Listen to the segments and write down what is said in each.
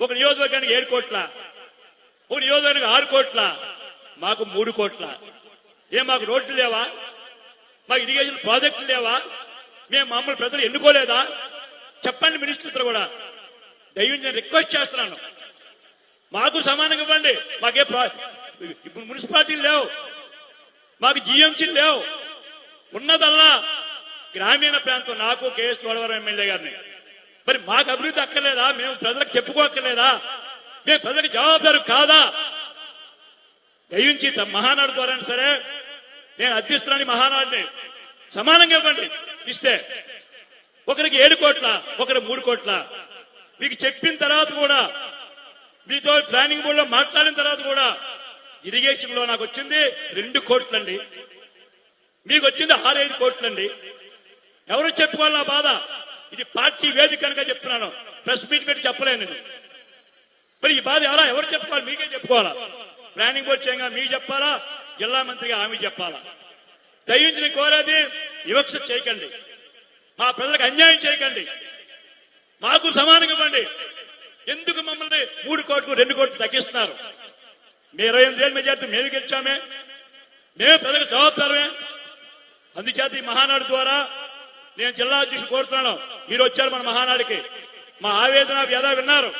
ఒక నియోజకవర్గానికి ఏడు కోట్ల ఒక నియోజకవర్గానికి ఆరు కోట్ల మాకు మూడు కోట్ల. ఏ మాకు రోడ్లు లేవా? మాకు ఇరిగేషన్ ప్రాజెక్టులు లేవా? మేము మామూలు ప్రజలు ఎన్నుకోలేదా? చెప్పండి మినిస్టర్తో కూడా. దయ్యం నేను రిక్వెస్ట్ చేస్తున్నాను. మాకు సమానంగా ఇవ్వండి. మాకే ఇప్పుడు మున్సిపాలిటీలు లేవు. మాకు జిఎంసీలు లేవు. ఉన్నదల్లా గ్రామీణ ప్రాంతం నాకు కేఎస్ చోడవరం ఎమ్మెల్యే గారిని. మరి మాకు అభివృద్ధి అక్కర్లేదా? మేము ప్రజలకు చెప్పుకోక్కర్లేదా? మేము ప్రజలకు జవాబుదారు కాదా? దయించి మహానాడు ద్వారా సరే నేను అర్థిస్తున్నాను మహానాడిని సమానంగా ఇవ్వండి. ఇస్తే ఒకరికి ఏడు కోట్ల ఒకరికి మూడు కోట్ల. మీకు చెప్పిన తర్వాత కూడా మీతో ప్లానింగ్ బోర్డులో మాట్లాడిన తర్వాత కూడా ఇరిగేషన్లో నాకు వచ్చింది రెండు కోట్లండి. మీకు వచ్చింది ఆరైదు కోట్లండి. ఎవరు చెప్పుకోవాలి నా బాధ? ఇది పార్టీ వేదిక చెప్తున్నాను. ప్రెస్ మీట్ పెట్టి చెప్పలేను నేను. మరి ఈ బాధ ఎలా? ఎవరు చెప్పుకోవాలి? మీకే చెప్పుకోవాలా? ప్లానింగ్ బోర్డు చేయగా మీకు చెప్పాలా? జిల్లా మంత్రిగా ఆమె చెప్పాలా? దయించిన కోరేది వివక్ష చేయకండి. మా ప్రజలకు అన్యాయం చేయకండి. మాకు సమానంగా ఇవ్వండి. ఎందుకు మమ్మల్ని మూడు కోట్లు రెండు కోట్లు తగ్గిస్తున్నారు? మీ ఇరవై ఎనిమిది వేల మెజార్టీ మేము గెలిచామే. మేమే ప్రజలకు జవాబుదారమే. అందుచేత ఈ మహానాడు ద్వారా నేను జిల్లా అధ్యక్షుడు కోరుతున్నాను. మీరు వచ్చారు మన మహానాడికి. మా ఆవేదన వ్యధ విన్నారు.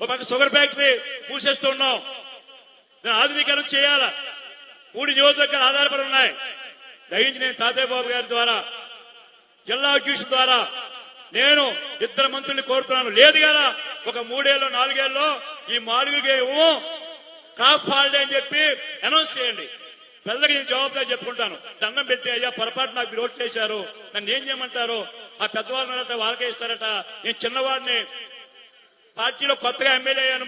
ఒక పక్క షుగర్ ఫ్యాక్టరీ మూసేస్తున్నాం దాన్ని ఆధునీకరణ చేయాలా? మూడు నియోజకవర్గాలు ఆధారపడి ఉన్నాయి. దయించి నేను తాతయ్య బాబు గారి ద్వారా జిల్లా అధ్యక్షుడు ద్వారా నేను ఇద్దరు మంత్రుల్ని కోరుతున్నాను. లేదు కదా ఒక మూడేళ్ళు నాలుగేళ్ళు ఈ మాడుగురికి ఏమో కాఫ్ హాలిడే అని చెప్పి అనౌన్స్ చేయండి. ప్రజలకు నేను జవాబుదారి చెప్పుకుంటాను. దండం పెట్టి అయ్యా పొరపాటు నాకు మీరు చేశారు వేశారు. నన్ను ఏం చేయమంటారు? ఆ పెద్దవాళ్ళ వాళ్ళకే ఇస్తారట. నేను చిన్నవాడిని. పార్టీలో కొత్తగా ఎమ్మెల్యే అయ్యాను.